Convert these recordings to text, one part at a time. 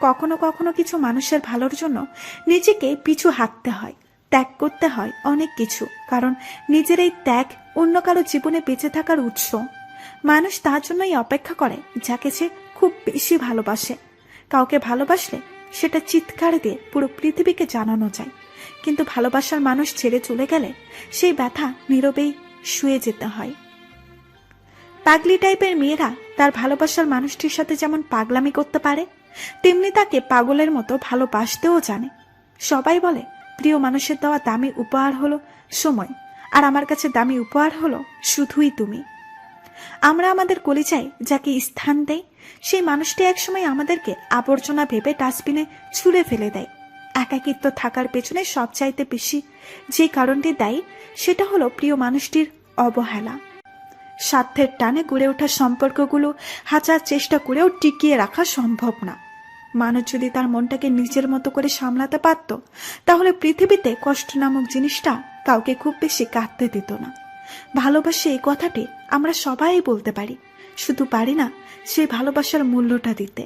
কখনো কখনো কিছু মানুষের ভালোর জন্য নিজেকে পিছু হাঁটতে হয়, ত্যাগ করতে হয় অনেক কিছু, কারণ নিজের এই ত্যাগ অন্য কারও জীবনে বেঁচে থাকার উৎস। মানুষ তার জন্যই অপেক্ষা করে, যাকে সে খুব বেশি ভালোবাসে। কাউকে ভালোবাসলে সেটা চিৎকার দিয়ে পুরো পৃথিবীকে জানানো যায়। কিন্তু ভালোবাসার মানুষ ছেড়ে চলে গেলে সেই ব্যথা নীরবেই শুয়ে যেতে হয়। পাগলি টাইপের মেয়েরা তার ভালোবাসার মানুষটির সাথে যেমন পাগলামি করতে পারে তেমনি তাকে পাগলের মতো ভালোবাসতেও জানে। সবাই বলে, প্রিয় মানুষের দেওয়া দামি উপহার হলো সময়, আর আমার কাছে দামি উপহার হলো শুধুই তুমি। আমরা আমাদের কলিচায় যাকে স্থান দেই, সেই মানুষটি একসময় আমাদেরকে আবর্জনা ভেবে ডাস্টবিনে ছুঁড়ে ফেলে দেয়। একাকিত্ব থাকার পেছনে সবচাইতে বেশি যে কারণটি দেয়, সেটা হলো প্রিয় মানুষটির অবহেলা। স্বার্থের টানে গড়ে ওঠা সম্পর্কগুলো হাজার চেষ্টা করেও টিকিয়ে রাখা সম্ভব না। মানুষ যদি তার মনটাকে নিজের মতো করে সামলাতে পারত, তাহলে পৃথিবীতে কষ্ট নামক জিনিসটা কাউকে খুব বেশি কাঁদতে দিত না। ভালোবাসে এই কথাটি আমরা সবাই বলতে পারি, শুধু পারি না সেই ভালোবাসার মূল্যটা দিতে।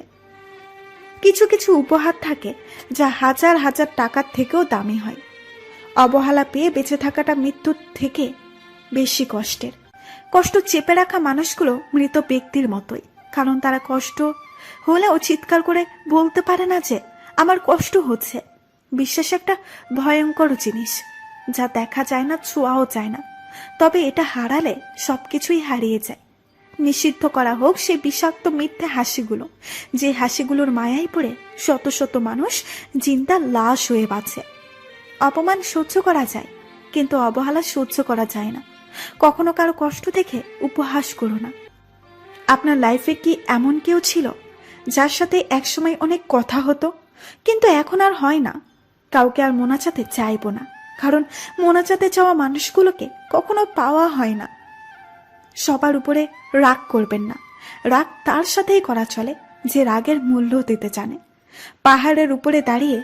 কিছু কিছু উপহার থাকে যা হাজার হাজার টাকার থেকেও দামি হয়। অবহেলা পেয়ে বেঁচে থাকাটা মৃত্যুর থেকে বেশি কষ্টের। কষ্ট চেপে রাখা মানুষগুলো মৃত ব্যক্তির মতোই, কারণ তারা কষ্ট হলেও চিৎকার করে বলতে পারে না যে আমার কষ্ট হচ্ছে। বিশ্বাস একটা ভয়ঙ্কর জিনিস, যা দেখা যায় না, ছোঁয়াও যায় না। তবে এটা হারালে সব কিছুই হারিয়ে যায়। নিষিদ্ধ করা হোক সেই বিষাক্ত মিথ্যে হাসিগুলো, যে হাসিগুলোর মায়ায় পড়ে শত শত মানুষ জিন্দা লাশ হয়ে বাঁচে। অপমান সহ্য করা যায়, কিন্তু অবহেলা সহ্য করা যায় না। কখনো কারও কষ্ট দেখে উপহাস করো না। আপনার লাইফে কি এমন কেউ ছিল যার সাথে একসময় অনেক কথা হতো, কিন্তু এখন আর হয় না। কাউকে আর মোনাচাতে চাইব না, কারণ মোনাচাতে চাওয়া মানুষগুলোকে কখনো পাওয়া হয় না। সবার উপরে রাগ করবেন না। রাগ তার সাথেই করা চলে, যে রাগের মূল্য দিতে জানে। পাহাড়ের উপরে দাঁড়িয়ে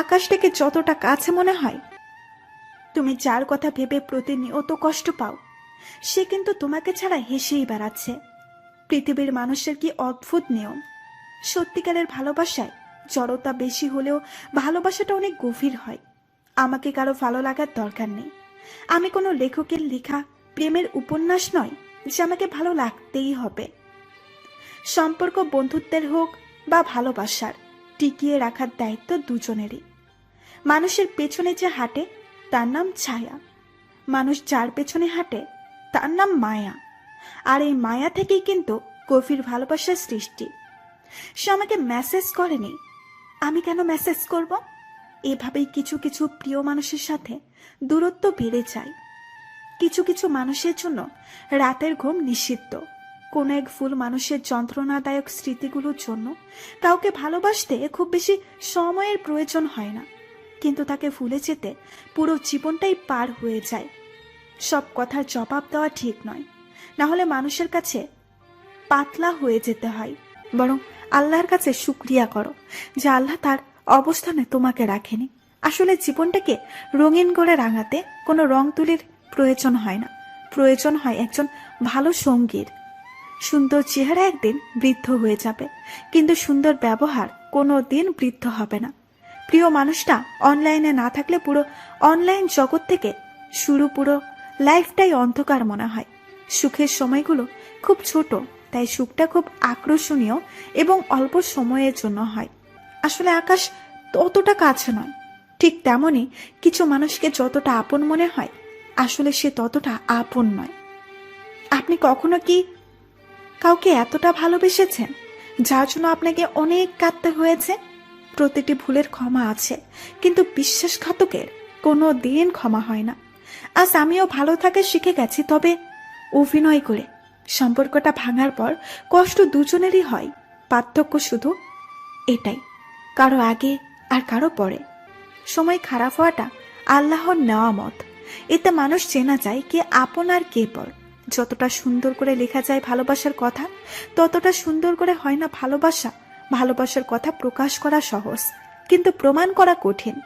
আকাশটাকে যতটা কাছে মনে হয়, তুমি যার কথা ভেবে প্রতিনিয়ত কষ্ট পাও, সে কিন্তু তোমাকে ছাড়া হেসেই বেড়াচ্ছে। পৃথিবীর মানুষের কি অদ্ভুত নিয়ম? সত্যিকারের ভালোবাসায় জড়তা বেশি হলেও ভালোবাসাটা অনেক গভীর হয়। আমাকে কারও ভালো লাগার দরকার নেই। আমি কোনো লেখকের লেখা, প্রেমের উপন্যাস নয় যে আমাকে ভালো লাগতেই হবে। সম্পর্ক বন্ধুত্বের হোক বা ভালোবাসার, টিকিয়ে রাখার দায়িত্ব দুজনেরই। মানুষের পেছনে যে হাঁটে, তার নাম ছায়া। মানুষ যার পেছনে হাঁটে, তার নাম মায়া। আর এই মায়া থেকেই কিন্তু গভীর ভালোবাসার সৃষ্টি। সে আমাকে মেসেজ করেনি। আমি কেন মেসেজ করব? এভাবেই কিছু কিছু প্রিয় মানুষের সাথে দূরত্ব বেড়ে যায়। কিছু কিছু মানুষের জন্য রাতের ঘুম নিষিদ্ধ। কোন এক ফুল মানুষের যন্ত্রণাদায়ক স্মৃতিগুলোর জন্য কাউকে ভালোবাসতে খুব বেশি সময়ের প্রয়োজন হয় না। কিন্তু তাকে ভুলে যেতে পুরো জীবনটাই পার হয়ে যায়। সব কথার জবাব দেওয়া ঠিক নয়। না হলে মানুষের কাছে পাতলা হয়ে যেতে হয়। বরং আল্লাহর কাছে শুক্রিয়া করো, যে আল্লাহ তার অবস্থানে তোমাকে রাখেনি। আসলে জীবনটাকে রঙিন করে রাঙাতে কোনো রং তুলির প্রয়োজন হয় না। প্রয়োজন হয় একজন ভালো সঙ্গীর। সুন্দর চেহারা একদিন বৃদ্ধ হয়ে যাবে, কিন্তু সুন্দর ব্যবহার কোনো দিন বৃদ্ধ হবে না। প্রিয় মানুষটা অনলাইনে না থাকলে পুরো অনলাইন জগৎ থেকে শুরু পুরো লাইফটাই অন্ধকার মনে হয়। সুখের সময়গুলো খুব ছোট। তাই সুখটা খুব আকর্ষণীয় এবং অল্প সময়ের জন্য হয়। আসলে আকাশ ততটা কাছে নয়। ঠিক তেমনই কিছু মানুষকে যতটা আপন মনে হয়, আসলে সে ততটা আপন নয়। আপনি কখনো কি কাউকে এতটা ভালোবেসেছেন, যার জন্য আপনাকে অনেক কাঁদতে হয়েছে? প্রতিটি ভুলের ক্ষমা আছে, কিন্তু বিশ্বাসঘাতকের কোনো দিন ক্ষমা হয় না। আজ আমিও ভালো থাকা শিখে গেছি, তবে অভিনয় করে সম্পর্কটা ভাঙার পর কষ্ট দুজনেরই হয়। পার্থক্য শুধু এটাই, কারও আগে আর কারও পরে। সময় খারাপ হওয়াটা আল্লাহর নেওয়া মত। এতে মানুষ চেনা যায় কে আপন আর কে পর। যতটা সুন্দর করে লেখা যায় ভালোবাসার কথা, ততটা সুন্দর করে হয় না ভালোবাসা। ভালোবাসার কথা প্রকাশ করা সহজ, কিন্তু প্রমাণ করা কঠিন।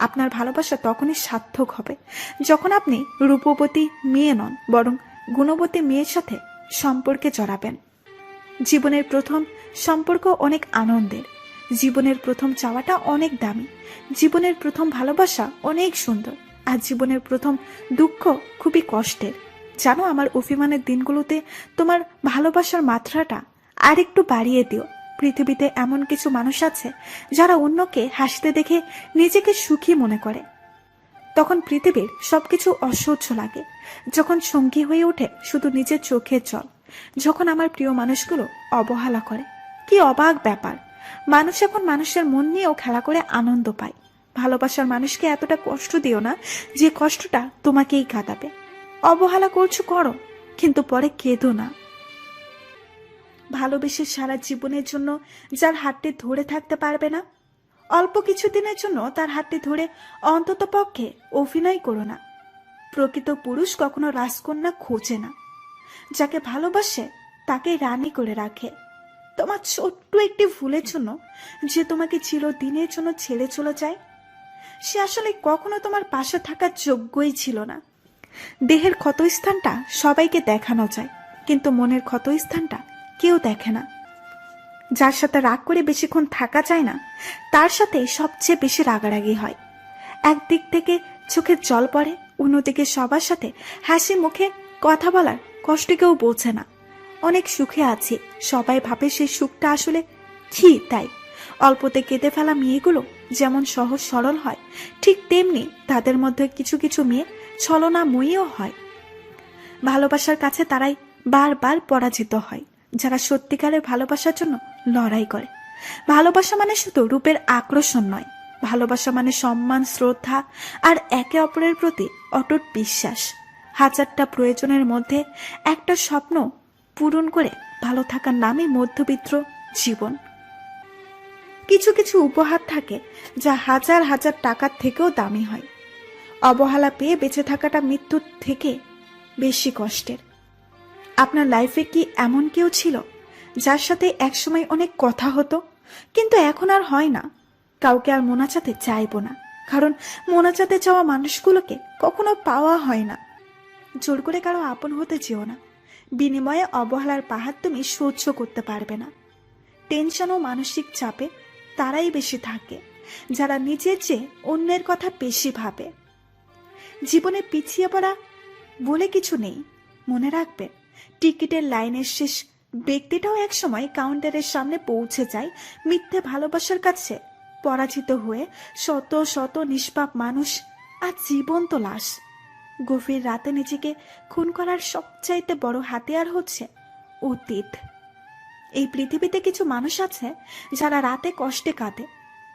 আপনার ভালোবাসা তখনই সার্থক হবে যখন আপনি রূপবতী মেয়ে নন, বরং গুণবতী মেয়ের সাথে সম্পর্কে জড়াবেন। জীবনের প্রথম সম্পর্ক অনেক আনন্দের। জীবনের প্রথম চাওয়াটা অনেক দামি। জীবনের প্রথম ভালোবাসা অনেক সুন্দর। আর জীবনের প্রথম দুঃখ খুবই কষ্টের। জানো আমার অভিমানের দিনগুলোতে তোমার ভালোবাসার মাত্রাটা আর একটু বাড়িয়ে দিও। পৃথিবীতে এমন কিছু মানুষ আছে যারা অন্যকে হাসতে দেখে নিজেকে সুখী মনে করে। তখন পৃথিবীর সবকিছু অসহ্য লাগে। যখন সঙ্গী হয়ে ওঠে শুধু নিজের চোখের জল, যখন আমার প্রিয় মানুষগুলো অবহেলা করে। কি অবাক ব্যাপার। মানুষ এখন মানুষের মন নিয়েও খেলা করে আনন্দ পায়। ভালোবাসার মানুষকে এতটা কষ্ট দিও না যে কষ্টটা তোমাকেই কাঁদাবে অবহেলা করছ করো, কিন্তু পরে কেঁদো না। ভালোবেসে সারা জীবনের জন্য যার হাতটি ধরে থাকতে পারবে না অল্প কিছু দিনের জন্য তার হাতটি ধরে অন্তত পক্ষে অভিনয় করো না। প্রকৃত পুরুষ কখনো রাজকন্যা খোঁজে না। যাকে ভালোবাসে তাকে রানী করে রাখে। তোমার ছোট্ট একটি ভুলের জন্য যে তোমাকে চিরদিনের জন্য ছেড়ে চলে যায়, সে আসলে কখনো তোমার পাশে থাকার যোগ্যই ছিল না। দেহের ক্ষতস্থানটা সবাইকে দেখানো যায়, কিন্তু মনের ক্ষতস্থানটা কেউ দেখে না। যার সাথে রাগ করে বেশিক্ষণ থাকা যায় না, তার সাথে সবচেয়ে বেশি রাগারাগি হয়। একদিক থেকে চোখের জল পড়ে, অন্যদিকে সবার সাথে হাসি মুখে কথা বলার কষ্ট কেউ বোঝে না। অনেক সুখে আছে, সবাই ভাবে সেই সুখটা আসলে কি তাই। অল্পতে কেঁদে ফেলা মেয়েগুলো যেমন সহজ সরল হয়, ঠিক তেমনি তাদের মধ্যে কিছু কিছু মেয়ে ছলনাময়ীও হয়। ভালোবাসার কাছে তারাই বারবার পরাজিত হয়। যারা সত্যিকারের ভালোবাসার জন্য লড়াই করে। ভালোবাসা মানে শুধু রূপের আকর্ষণ নয়। ভালোবাসা মানে সম্মান, শ্রদ্ধা আর একে অপরের প্রতি অটুট বিশ্বাস। হাজারটা প্রয়োজনের মধ্যে একটা স্বপ্ন পূরণ করে ভালো থাকার নামই মধ্যবিত্ত জীবন। কিছু কিছু উপহার থাকে যা হাজার হাজার টাকার থেকেও দামি হয়। অবহেলা পেয়ে বেঁচে থাকাটা মৃত্যুর থেকে বেশি কষ্টের। আপনার লাইফে কি এমন কেউ ছিল, যার সাথে একসময় অনেক কথা হতো? কিন্তু এখন আর হয় না। কাউকে আর মোনাচাতে চাইব না। কারণ মোনাচাতে চাওয়া মানুষগুলোকে কখনো পাওয়া হয় না। জোর করে কারও আপন হতে যেও না। বিনিময়ে অবহেলার পাহাড় তুমি সহ্য করতে পারবে না। টেনশন ও মানসিক চাপে তারাই বেশি থাকে, যারা নিজের চেয়ে অন্যের কথা বেশি ভাবে। জীবনে পিছিয়ে পড়া বলে কিছু নেই, মনে রাখবে টিকিটের লাইনের শেষ ব্যক্তিটাও একসময় কাউন্টারের সামনে পৌঁছে যায় মিথ্যে ভালোবাসার কাছে। পরাজিত হয়ে শত শত নিষ্পাপ মানুষ আর জীবন্ত লাশ। গভীর রাতে নিজেকে খুন করার সবচাইতে বড় হাতিয়ার হচ্ছে অতীত। এই পৃথিবীতে কিছু মানুষ আছে যারা রাতে কষ্টে কাঁদে,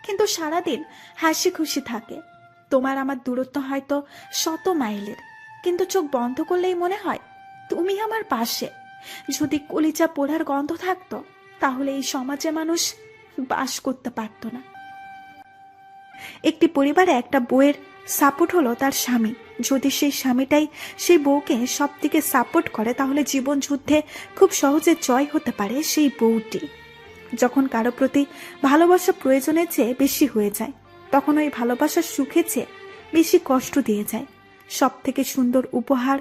কিন্তু সারাদিন হাসি খুশি থাকে। তোমার আমার দূরত্ব হয়তো শত মাইলের, কিন্তু চোখ বন্ধ করলেই মনে হয় তুমি আমার পাশে। যদি কলিচা পোড়ার গন্ধ থাকতো, তাহলে এই সমাজে মানুষ বাস করতে পারতো না। একটি পরিবারে একটা বউয়ের সাপোর্ট হলো তার স্বামী। যদি সেই স্বামীটাই সেই বউকে সব দিকে সাপোর্ট করে, তাহলে জীবন যুদ্ধে খুব সহজে জয় হতে পারে সেই বউটি। যখন কারও প্রতি ভালোবাসা প্রয়োজনের চেয়ে বেশি হয়ে যায়, তখন ওই ভালোবাসার সুখের চেয়ে বেশি কষ্ট দিয়ে যায়। সব থেকে সুন্দর উপহার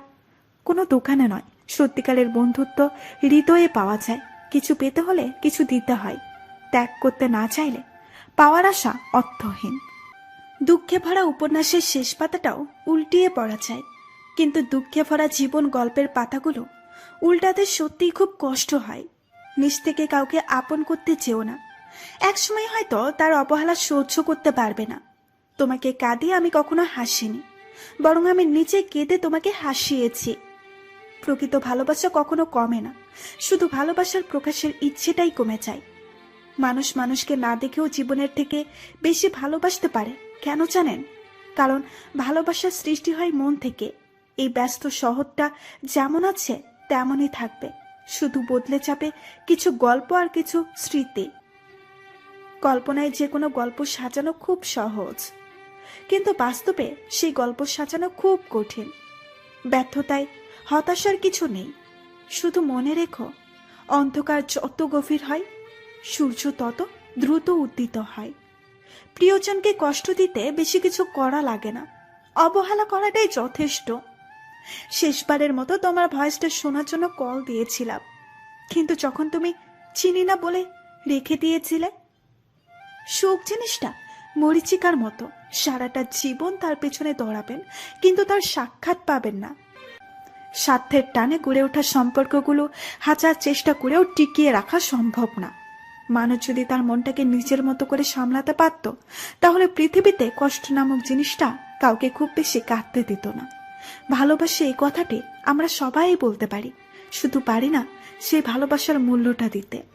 কোনো দোকানে নয়। সত্যিকারের বন্ধুত্ব হৃদয়ে পাওয়া যায়। কিছু পেতে হলে কিছু দিতে হয়। ত্যাগ করতে না চাইলে পাওয়ার আশা অর্থহীন। দুঃখে ভরা উপন্যাসের শেষ পাতাটাও উল্টিয়ে পড়া যায়। কিন্তু দুঃখে ভরা জীবন গল্পের পাতাগুলো উল্টাতে সত্যিই খুব কষ্ট হয়। নিজ থেকে কাউকে আপন করতে চেও না। একসময় হয়তো তার অবহেলা সহ্য করতে পারবে না। তোমাকে কাঁদিয়ে আমি কখনো হাসিনি। বরং আমি নিজে কেঁদে তোমাকে হাসিয়েছি। প্রকৃত ভালোবাসা কখনো কমে না। শুধু ভালোবাসার প্রকাশের ইচ্ছেটাই কমে যায়। মানুষ মানুষকে না দেখেও জীবনের থেকে বেশি ভালোবাসতে পারে, কেন জানেন? কারণ ভালোবাসার সৃষ্টি হয় মন থেকে। এই ব্যস্ত শহরটা যেমন আছে, তেমনই থাকবে। শুধু বদলে যাবে কিছু গল্প আর কিছু স্মৃতি। কল্পনায় যে কোনো গল্প সাজানো খুব সহজ। কিন্তু বাস্তবে সেই গল্প সাজানো খুব কঠিন। ব্যর্থতায় হতাশার কিছু নেই। শুধু মনে রেখো, অন্ধকার যত গভীর হয়, সূর্য তত দ্রুত উদ্দিত হয়। প্রিয়জনকে কষ্ট দিতে বেশি কিছু করা লাগে না। অবহেলা করাটাই যথেষ্ট। শেষবারের মতো তোমার ভয়েসটা শোনার জন্য কল দিয়েছিলাম। কিন্তু যখন তুমি চিনি না বলে রেখে দিয়েছিলে, শোক জিনিসটা মরিচিকার মতো, সারাটা জীবন তার পেছনে দৌড়াবেন, কিন্তু তার সাক্ষাৎ পাবেন না। স্বার্থের টানে গড়ে ওঠা সম্পর্কগুলো হাজার চেষ্টা করেও টিকিয়ে রাখা সম্ভব না। মানুষ যদি তার মনটাকে নিজের মতো করে সামলাতে পারত, তাহলে পৃথিবীতে কষ্ট নামক জিনিসটা কাউকে খুব বেশি কাঁদতে দিত না। ভালোবাসে এই কথাটি আমরা সবাই বলতে পারি। শুধু পারি না, সেই ভালোবাসার মূল্যটা দিতে।